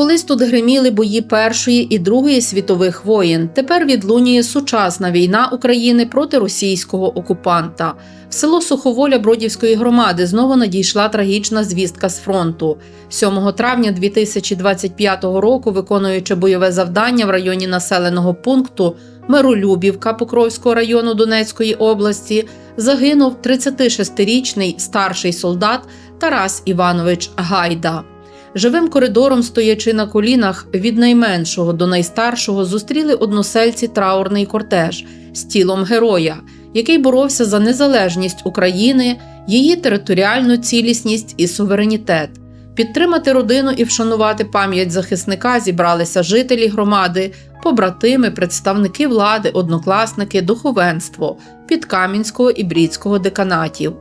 Колись тут гриміли бої Першої і Другої світових воєн. Тепер відлунює сучасна війна України проти російського окупанта. В село Суховоля Бродівської громади знову надійшла трагічна звістка з фронту. 7 травня 2025 року, виконуючи бойове завдання в районі населеного пункту Миролюбівка Покровського району Донецької області, загинув 36-річний старший солдат Тарас Іванович Гайда. Живим коридором, стоячи на колінах від найменшого до найстаршого, зустріли односельці траурний кортеж з тілом героя, який боровся за незалежність України, її територіальну цілісність і суверенітет. Підтримати родину і вшанувати пам'ять захисника зібралися жителі громади, побратими, представники влади, однокласники, духовенство Підкам'янського і Брідського деканатів.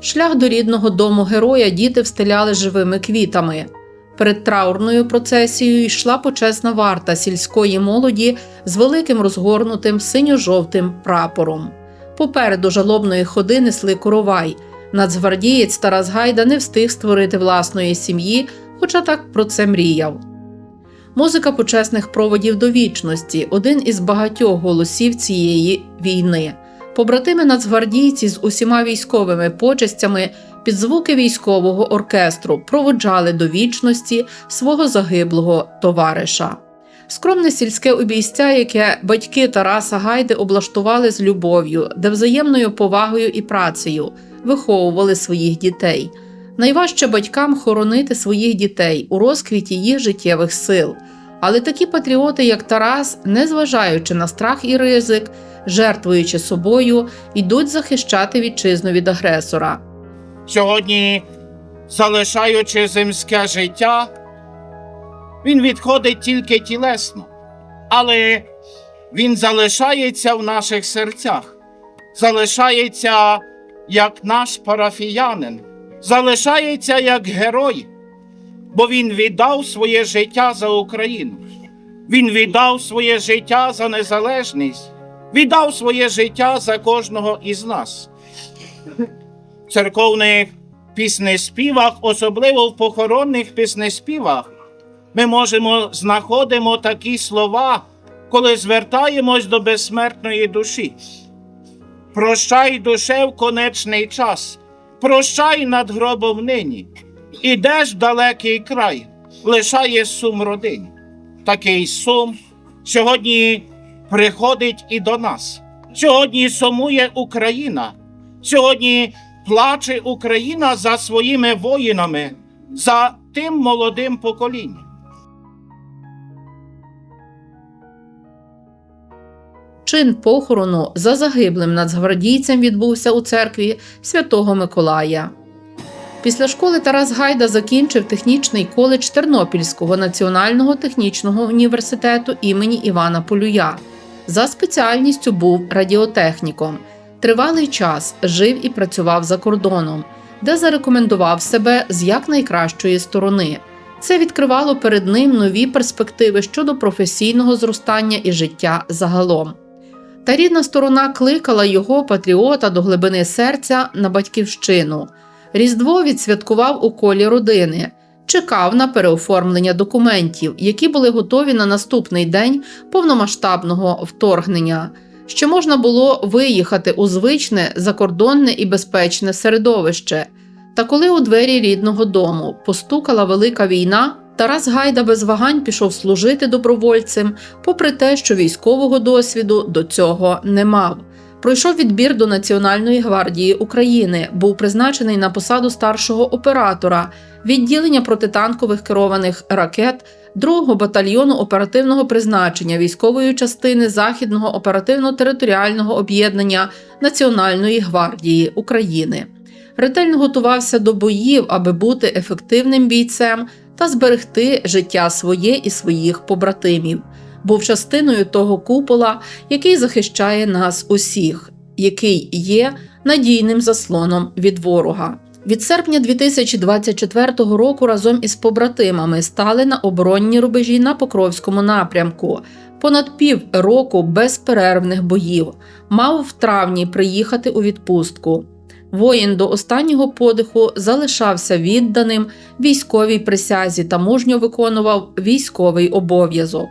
Шлях до рідного дому героя діти встиляли живими квітами. Перед траурною процесією йшла почесна варта сільської молоді з великим розгорнутим синьо-жовтим прапором. Попереду жалобної ходи несли коровай. Нацгвардієць Тарас Гайда не встиг створити власної сім'ї, хоча так про це мріяв. Музика почесних проводів до вічності один із багатьох голосів цієї війни. Побратими нацгвардійці з усіма військовими почестями під звуки військового оркестру проводжали до вічності свого загиблого товариша. Скромне сільське обійстя, яке батьки Тараса Гайди облаштували з любов'ю, де взаємною повагою і працею виховували своїх дітей. Найважче батькам хоронити своїх дітей у розквіті їх життєвих сил. Але такі патріоти, як Тарас, незважаючи на страх і ризик, жертвуючи собою, йдуть захищати вітчизну від агресора. Сьогодні, залишаючи земське життя, він відходить тільки тілесно, але він залишається в наших серцях, залишається як наш парафіянин, залишається як герой, бо він віддав своє життя за Україну. Він віддав своє життя за незалежність, віддав своє життя за кожного із нас церковних піснеспівах, особливо в похоронних піснеспівах, ми можемо знаходимо такі слова, коли звертаємось до безсмертної душі. Прощай, душе, в конечний час, прощай над гробом нині, ідеш в далекий край, лишає сум родині. Такий сум сьогодні приходить і до нас. Сьогодні сумує Україна. Сьогодні плаче Україна за своїми воїнами, за тим молодим поколінням. Чин похорону за загиблим нацгвардійцем відбувся у церкві Святого Миколая. Після школи Тарас Гайда закінчив технічний коледж Тернопільського національного технічного університету імені Івана Полюя. За спеціальністю був радіотехніком. Тривалий час жив і працював за кордоном, де зарекомендував себе з якнайкращої сторони. Це відкривало перед ним нові перспективи щодо професійного зростання і життя загалом. Та рідна сторона кликала його патріота до глибини серця на батьківщину. Різдво відсвяткував у колі родини, чекав на переоформлення документів, які були готові на наступний день повномасштабного вторгнення, що можна було виїхати у звичне, закордонне і безпечне середовище. Та коли у двері рідного дому постукала велика війна, Тарас Гайда без вагань пішов служити добровольцем, попри те, що військового досвіду до цього не мав. Пройшов відбір до Національної гвардії України, був призначений на посаду старшого оператора відділення протитанкових керованих ракет 2-го батальйону оперативного призначення військової частини Західного оперативно-територіального об'єднання Національної гвардії України. Ретельно готувався до боїв, аби бути ефективним бійцем та зберегти життя своє і своїх побратимів. Був частиною того купола, який захищає нас усіх, який є надійним заслоном від ворога. Від серпня 2024 року разом із побратимами стали на оборонні рубежі на Покровському напрямку. Понад пів року безперервних боїв. Мав в травні приїхати у відпустку. Воїн до останнього подиху залишався відданим військовій присязі та мужньо виконував військовий обов'язок.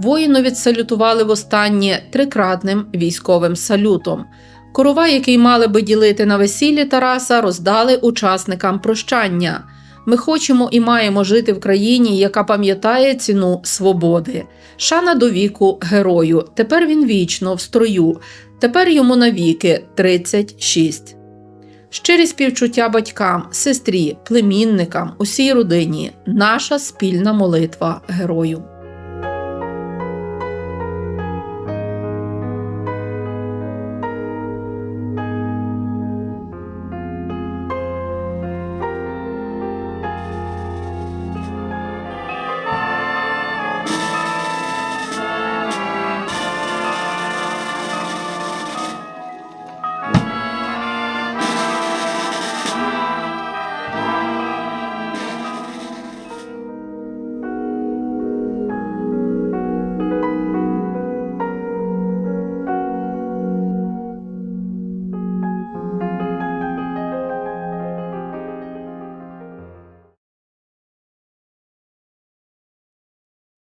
Воїну відсалютували востаннє трикратним військовим салютом. Корова, який мали би ділити на весіллі Тараса, роздали учасникам прощання. Ми хочемо і маємо жити в країні, яка пам'ятає ціну свободи. Шана до віку герою. Тепер він вічно в строю. Тепер йому навіки 36. Щирі співчуття батькам, сестрі, племінникам, усій родині. Наша спільна молитва герою.